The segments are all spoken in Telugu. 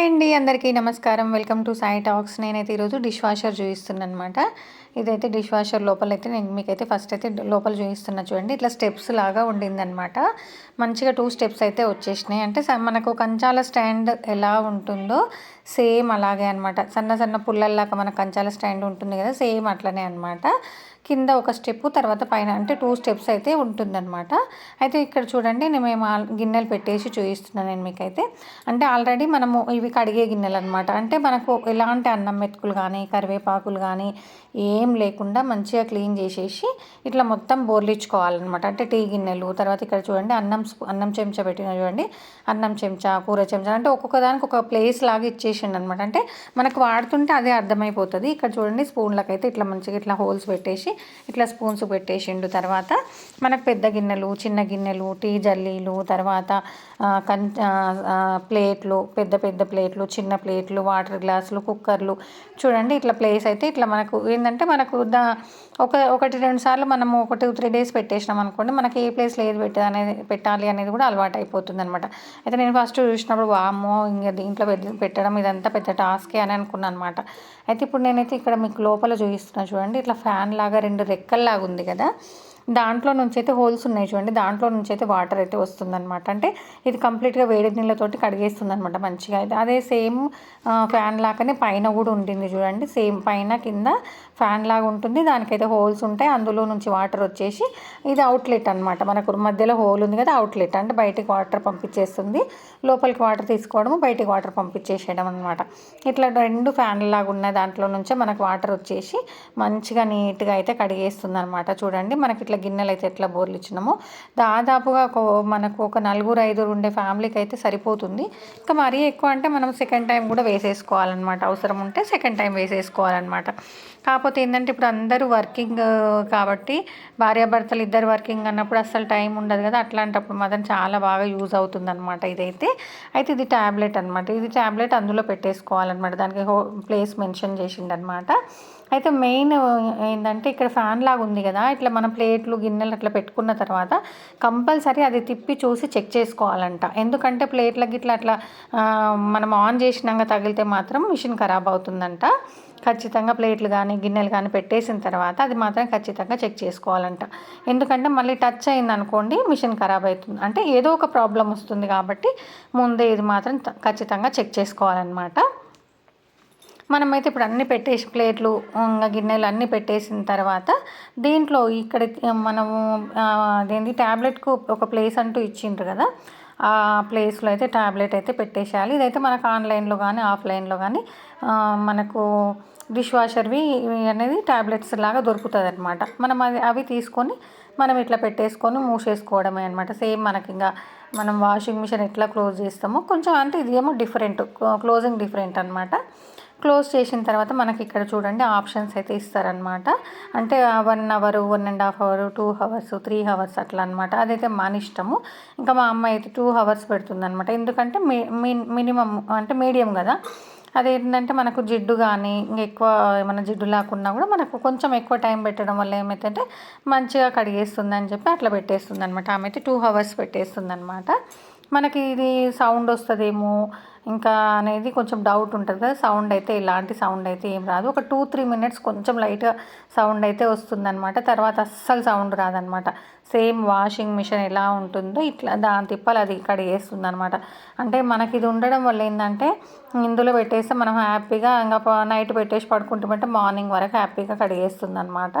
హాయ్ అండి అందరికీ నమస్కారం. Welcome to Sai talks. నేనైతే ఈరోజు డిష్ వాషర్ చూపిస్తున్నాను అనమాట ఇదైతే డిష్ వాషర్ లోపల అయితే నేను మీకైతే ఫస్ట్ అయితే లోపల చూపిస్తున్నా చూడండి. ఇట్లా స్టెప్స్ లాగా ఉండిందనమాట మంచిగా టూ స్టెప్స్ అయితే వచ్చేసినాయి. అంటే మనకు కంచాల స్టాండ్ ఎలా ఉంటుందో సేమ్ అలాగే అనమాట సన్న సన్న పుల్లల్లాగా మన కంచాల స్టాండ్ ఉంటుంది కదా సేమ్ అట్లనే అనమాట కింద ఒక స్టెప్ తర్వాత పైన అంటే టూ స్టెప్స్ అయితే ఉంటుందన్నమాట. అయితే ఇక్కడ చూడండి నేను మేము గిన్నెలు పెట్టేసి చూపిస్తున్నాను నేను మీకైతే. అంటే ఆల్రెడీ మనము ఇవి కడిగే గిన్నెలు అనమాట అంటే మనకు ఎలాంటి అన్నం మెతుకులు కానీ కరివేపాకులు కానీ ఏ ఏం లేకుండా మంచిగా క్లీన్ చేసేసి ఇట్లా మొత్తం బోర్లించుకోవాలన్నమాట అంటే టీ గిన్నెలు తర్వాత ఇక్కడ చూడండి అన్నం అన్నం చెంచా పెట్టిన చూడండి. అన్నం చెంచా కూర చెంచా అంటే ఒక్కొక్క దానికి ఒక ప్లేస్ లాగా ఇచ్చేసిండు అనమాట అంటే మనకు వాడుతుంటే అదే అర్థమైపోతుంది. ఇక్కడ చూడండి స్పూన్లకు అయితే ఇట్లా మంచిగా ఇట్లా హోల్స్ పెట్టేసి ఇట్లా స్పూన్స్ పెట్టేసిండు. తర్వాత మనకు పెద్ద గిన్నెలు చిన్న గిన్నెలు టీ జల్లీలు తర్వాత కం ప్లేట్లు పెద్ద పెద్ద ప్లేట్లు చిన్న ప్లేట్లు వాటర్ గ్లాసులు కుక్కర్లు. చూడండి ఇట్లా ప్లేస్ అయితే ఇట్లా మనకు ఏంటంటే మనకు దా ఒక ఒకటి రెండు సార్లు మనము ఒక టూ త్రీ డేస్ పెట్టేసినాం అనుకోండి మనకి ఏ ప్లేస్లో ఏది పెట్ట అనేది పెట్టాలి అనేది కూడా అలవాటు అయిపోతుంది అనమాట అయితే నేను ఫస్ట్ చూసినప్పుడు వామ్మో ఇంకా దీంట్లో పెద్ద- పెట్టడం ఇదంతా పెద్ద టాస్కే అని అనుకున్నాను అనమాట అయితే ఇప్పుడు నేనైతే ఇక్కడ మీకు లోపల చూపిస్తున్నాను చూడండి ఇట్లా ఫ్యాన్ లాగా రెండు రెక్కల్లాగా ఉంది కదా. దాంట్లో నుంచి అయితే హోల్స్ ఉన్నాయి చూడండి. దాంట్లో నుంచి అయితే వాటర్ అయితే వస్తుందన్నమాట. అంటే ఇది కంప్లీట్గా వేడి నీళ్ళతోటి కడిగేస్తుంది అనమాట మంచిగా అయితే. అదే సేమ్ ఫ్యాన్ లాగానే పైన కూడా ఉంటుంది చూడండి. సేమ్ పైన కింద ఫ్యాన్ లాగా ఉంటుంది. దానికైతే హోల్స్ ఉంటాయి. అందులో నుంచి వాటర్ వచ్చేసి ఇది అవుట్లెట్ అనమాట మనకు మధ్యలో హోల్ ఉంది కదా అవుట్లెట్. అంటే బయటికి వాటర్ పంపించేస్తుంది. లోపలికి వాటర్ తీసుకోవడము బయటికి వాటర్ పంపించేసేయడం అనమాట ఇట్లా రెండు ఫ్యాన్ లాగా ఉన్న దాంట్లో నుంచే మనకు వాటర్ వచ్చేసి మంచిగా నీట్గా అయితే కడిగేస్తుంది అనమాట చూడండి. మనకి ఇట్లా గిన్నెలు అయితే ఎట్లా బోర్లు ఇచ్చినామో దాదాపుగా ఒక మనకు ఒక నలుగురు ఐదుగురు ఉండే ఫ్యామిలీకి అయితే సరిపోతుంది. ఇంకా మరీ ఎక్కువ అంటే మనం సెకండ్ టైం కూడా వేసేసుకోవాలన్నమాట. అవసరం ఉంటే సెకండ్ టైం వేసేసుకోవాలన్నమాట. కాకపోతే ఏంటంటే ఇప్పుడు అందరూ వర్కింగ్ కాబట్టి భార్యాభర్తలు ఇద్దరు వర్కింగ్ అన్నప్పుడు అసలు టైం ఉండదు కదా. అట్లాంటప్పుడు మాత్రం చాలా బాగా యూజ్ అవుతుంది అనమాట ఇదైతే. అయితే ఇది ట్యాబ్లెట్ అనమాట ఇది ట్యాబ్లెట్ అందులో పెట్టేసుకోవాలన్నమాట. దానికి హో ప్లేస్ మెన్షన్ చేసిండనమాట అయితే మెయిన్ ఏంటంటే ఇక్కడ ఫ్యాన్ లాగా ఉంది కదా ఇట్లా మన ప్లేట్లు గిన్నెలు అట్లా పెట్టుకున్న తర్వాత కంపల్సరీ అది తిప్పి చూసి చెక్ చేసుకోవాలంట. ఎందుకంటే ప్లేట్లకి ఇట్లా అట్లా మనం ఆన్ చేసినాక తగిలితే మాత్రం మిషన్ ఖరాబ్ అవుతుందంట. ఖచ్చితంగా ప్లేట్లు కానీ గిన్నెలు కానీ పెట్టేసిన తర్వాత అది మాత్రం ఖచ్చితంగా చెక్ చేసుకోవాలంట. ఎందుకంటే మళ్ళీ టచ్ అయింది అనుకోండి మిషన్ ఖరాబ్ అవుతుంది. అంటే ఏదో ఒక ప్రాబ్లం వస్తుంది కాబట్టి ముందే ఇది మాత్రం ఖచ్చితంగా చెక్ చేసుకోవాలన్నమాట. మనమైతే ఇప్పుడు అన్ని పెట్టేసి ప్లేట్లు ఇంకా గిన్నెలు అన్నీ పెట్టేసిన తర్వాత దీంట్లో ఇక్కడ మనము అదేంటి ట్యాబ్లెట్కు ఒక ప్లేస్ అంటూ ఇచ్చిండ్రు కదా ఆ ప్లేస్లో అయితే ట్యాబ్లెట్ అయితే పెట్టేసేయాలి. ఇదైతే మనకు ఆన్లైన్లో కానీ ఆఫ్లైన్లో కానీ మనకు డిష్ వాషర్వి అనేది ట్యాబ్లెట్స్ లాగా దొరుకుతుంది అనమాట మనం అది అవి తీసుకొని మనం ఇట్లా పెట్టేసుకొని మూసేసుకోవడమే అనమాట సేమ్ మనకి ఇంకా మనం వాషింగ్ మిషన్ ఎట్లా క్లోజ్ చేస్తామో కొంచెం అంటే ఇది ఏమో డిఫరెంట్ క్లోజింగ్ డిఫరెంట్ అనమాట క్లోజ్ చేసిన తర్వాత మనకి ఇక్కడ చూడండి ఆప్షన్స్ అయితే ఇస్తారనమాట అంటే one hour one and half hour two hours three hours అట్లా అనమాట అదైతే మన ఇష్టము. ఇంకా మా అమ్మ అయితే టూ అవర్స్ పెడుతుంది అనమాట ఎందుకంటే మీ మినిమం అంటే మీడియం కదా. అదేంటంటే మనకు జిడ్డు కానీ ఇంకా ఎక్కువ ఏమైనా జిడ్డు లేకున్నా కూడా మనకు కొంచెం ఎక్కువ టైం పెట్టడం వల్ల ఏమైతే మంచిగా కడిగేస్తుంది అని చెప్పి అట్లా పెట్టేస్తుంది అనమాట ఆమె అయితే టూ అవర్స్ పెట్టేస్తుంది అనమాట మనకి ఇది సౌండ్ వస్తుందేమో ఇంకా అనేది కొంచెం డౌట్ ఉంటుంది. కదా సౌండ్ అయితే ఇలాంటి సౌండ్ అయితే ఏం రాదు. ఒక టూ త్రీ మినిట్స్ కొంచెం లైట్గా సౌండ్ అయితే వస్తుందన్నమాట. తర్వాత అస్సలు సౌండ్ రాదనమాట సేమ్ వాషింగ్ మిషన్ ఎలా ఉంటుందో ఇట్లా దాని తిప్పలు అది కడిగేస్తుంది అనమాట అంటే మనకి ఇది ఉండడం వల్ల ఏంటంటే ఇందులో పెట్టేస్తే మనం హ్యాపీగా ఇంకా నైట్ పెట్టేసి పడుకుంటామంటే మార్నింగ్ వరకు హ్యాపీగా కడిగేస్తుంది అనమాట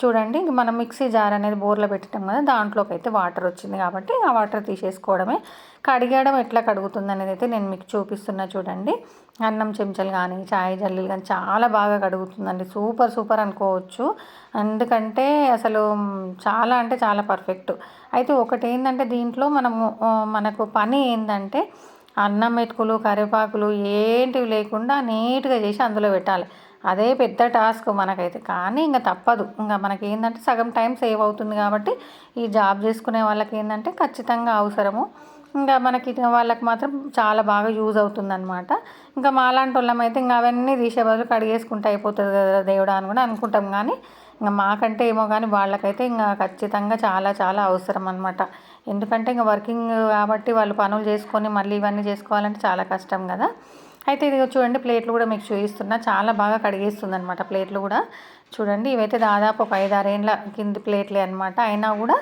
చూడండి ఇంక మనం మిక్సీ జార్ అనేది బోర్లో పెట్టడం కదా దాంట్లోకి అయితే వాటర్ వచ్చింది కాబట్టి ఆ వాటర్ తీసేసుకోవడమే. కడిగడం ఎట్లా కడుగుతుంది అనేది అయితే నేను మీకు చూపిస్తున్నా చూడండి. అన్నం చెంచాలు కానీ చాయ్ జల్లీలు కానీ చాలా బాగా కడుగుతుందండి. సూపర్ సూపర్ అనుకోవచ్చు. ఎందుకంటే అసలు చాలా అంటే చాలా పర్ఫెక్ట్. అయితే ఒకటి ఏంటంటే దీంట్లో మనము మనకు పని ఏంటంటే అన్నం మెతుకులు కరివేపాకులు ఏంటివి లేకుండా నీట్గా చేసి అందులో పెట్టాలి. అదే పెద్ద టాస్క్ మనకైతే. కానీ ఇంకా తప్పదు. ఇంకా మనకి ఏంటంటే సగం టైం సేవ్ అవుతుంది కాబట్టి ఈ జాబ్ చేసుకునే వాళ్ళకి ఏంటంటే ఖచ్చితంగా అవసరము. ఇంకా మనకి వాళ్ళకి మాత్రం చాలా బాగా యూజ్ అవుతుంది అనమాట ఇంకా మాలాంటి లాంటి వాళ్ళమైతే ఇంకా అవన్నీ తీసే బదులు కడిగేసుకుంటే అయిపోతుంది కదా దేవుడా అని కూడా అనుకుంటాం కానీ ఇంకా మాకంటే ఏమో కానీ వాళ్ళకైతే ఇంకా ఖచ్చితంగా చాలా చాలా అవసరం అనమాట ఎందుకంటే ఇంకా వర్కింగ్ కాబట్టి వాళ్ళు పనులు చేసుకొని మళ్ళీ ఇవన్నీ చేసుకోవాలంటే చాలా కష్టం కదా. అయితే ఇది చూడండి ప్లేట్లు కూడా మీకు చూపిస్తున్నా. చాలా బాగా కడిగేస్తుంది అనమాట ప్లేట్లు కూడా. చూడండి ఇవైతే దాదాపు ఒక ఐదు కింది ప్లేట్లే అనమాట అయినా కూడా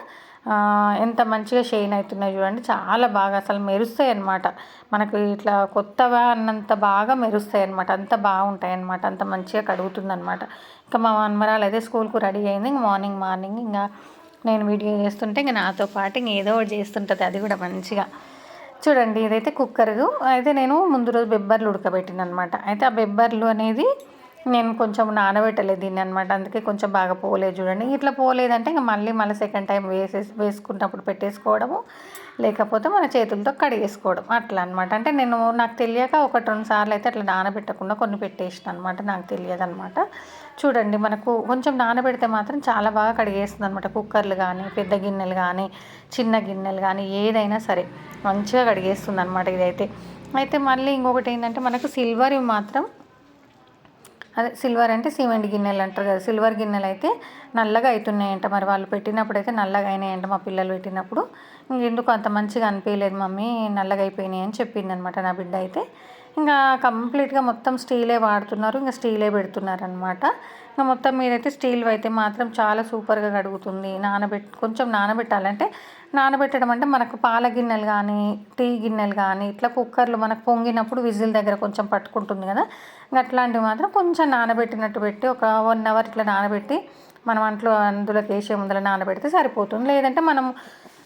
ఎంత మంచిగా షైన్ అవుతున్నాయి చూడండి. చాలా బాగా అసలు మెరుస్తాయి అనమాట మనకు ఇట్లా కొత్తగా అన్నంత బాగా మెరుస్తాయి అనమాట అంత బాగుంటాయి అనమాట అంత మంచిగా కడుగుతుంది అనమాట ఇంకా మా మనమరాలు అయితే స్కూల్కు రెడీ అయింది. ఇంక మార్నింగ్ మార్నింగ్ ఇంకా నేను వీడియో చేస్తుంటే ఇంకా నాతో పాటు ఇంక ఏదో ఒకటి చేస్తుంటుంది. అది కూడా మంచిగా. చూడండి ఇదైతే కుక్కర్. అయితే నేను ముందు రోజు బెబ్బర్లు ఉడకబెట్టిన అనమాట అయితే ఆ బెబ్బర్లు అనేది నేను కొంచెం నానబెట్టలేదు దీన్ని అనమాట అందుకే కొంచెం బాగా పోలేదు చూడండి. ఇట్లా పోలేదంటే ఇంకా మళ్ళీ మళ్ళీ సెకండ్ టైం వేసేసి వేసుకున్నప్పుడు పెట్టేసుకోవడము లేకపోతే మన చేతులతో కడిగేసుకోవడం అట్లా అనమాట అంటే నేను నాకు తెలియక ఒకటి రెండు సార్లు అయితే అట్లా నానబెట్టకుండా కొన్ని పెట్టేసిన అనమాట నాకు తెలియదు అనమాట చూడండి మనకు కొంచెం నానబెడితే మాత్రం చాలా బాగా కడిగేస్తుంది అనమాట కుక్కర్లు కానీ పెద్ద గిన్నెలు కానీ చిన్న గిన్నెలు కానీ ఏదైనా సరే మంచిగా కడిగేస్తుంది అనమాట ఇదైతే. అయితే మళ్ళీ ఇంకొకటి ఏంటంటే మనకు సిల్వర్ మాత్రం అదే సిల్వర్ అంటే సిమెంట్ గిన్నెలు అంటారు కదా సిల్వర్ గిన్నెలు అయితే నల్లగా అవుతున్నాయంట మరి వాళ్ళు పెట్టినప్పుడు అయితే నల్లగా అయినాయంట మా పిల్లలు పెట్టినప్పుడు. ఎందుకు అంత మంచిగా అనిపించలేదు మమ్మీ నల్లగా అయిపోయినాయి అని చెప్పింది అనమాట నా బిడ్డ అయితే. ఇంకా కంప్లీట్గా మొత్తం స్టీలే వాడుతున్నారు ఇంకా స్టీలే పెడుతున్నారు అనమాట ఇంకా మొత్తం మీరైతే స్టీల్ అయితే మాత్రం చాలా సూపర్గా కడుగుతుంది. నానబెట్టి కొంచెం నానబెట్టాలంటే నానబెట్టడం అంటే మనకు పాల గిన్నెలు కానీ టీ గిన్నెలు కానీ ఇట్లా కుక్కర్లు మనకు పొంగినప్పుడు విజిల్ దగ్గర కొంచెం పట్టుకుంటుంది కదా. అట్లాంటివి మాత్రం కొంచెం నానబెట్టినట్టు పెట్టి ఒక వన్ అవర్ ఇట్లా నానబెట్టి మనం అంట్లో అందులోకి వేసే ముందర నానబెడితే సరిపోతుంది. లేదంటే మనం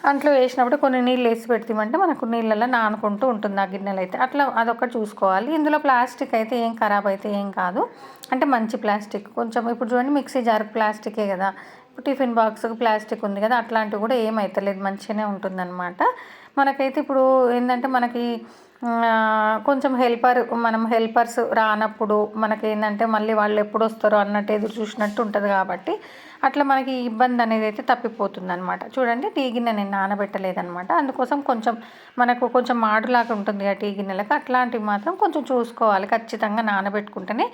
అంట్లో వేసినప్పుడు కొన్ని నీళ్ళు వేసి పెడతామంటే మనకు నీళ్ళల్లో నానుకుంటూ ఉంటుంది ఆ గిన్నెలు అయితే అట్లా అదొకటి చూసుకోవాలి. ఇందులో ప్లాస్టిక్ అయితే ఏం ఖరాబ్ అయితే ఏం కాదు. అంటే మంచి ప్లాస్టిక్. కొంచెం ఇప్పుడు చూడండి మిక్సీ జార్ ప్లాస్టికే కదా. టిఫిన్ బాక్స్ ప్లాస్టిక్ ఉంది కదా అట్లాంటివి కూడా ఏమవుతలేదు మంచిగానే ఉంటుందన్నమాట. మనకైతే ఇప్పుడు ఏంటంటే మనకి కొంచెం హెల్పర్ మనం హెల్పర్స్ రానప్పుడు మనకి ఏంటంటే మళ్ళీ వాళ్ళు ఎప్పుడు వస్తారో అన్నట్టు ఎదురు చూసినట్టు ఉంటుంది కాబట్టి అట్లా మనకి ఇబ్బంది అనేది అయితే తప్పిపోతుంది అనమాట చూడండి టీ గిన్నె నేను నానబెట్టలేదనమాట అందుకోసం కొంచెం మనకు కొంచెం మాడులాగా ఉంటుంది ఆ టీ గిన్నెలకు. అట్లాంటివి మాత్రం కొంచెం చూసుకోవాలి. ఖచ్చితంగా నానబెట్టుకుంటేనే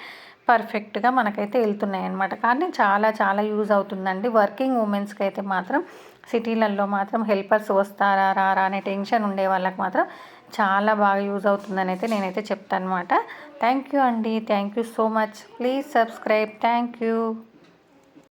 పర్ఫెక్ట్గా మనకైతే వెళ్తున్నాయి అనమాట కానీ చాలా చాలా యూజ్ అవుతుందండి. వర్కింగ్ ఉమెన్స్కి అయితే మాత్రం సిటీలలో మాత్రం హెల్పర్స్ వస్తారా రారా అనే టెన్షన్ ఉండే వాళ్ళకి మాత్రం చాలా బాగా యూజ్ అవుతుందని అయితే నేనైతే చెప్తాను అనమాట థ్యాంక్ యూ అండి. Thank you so much please subscribe thank you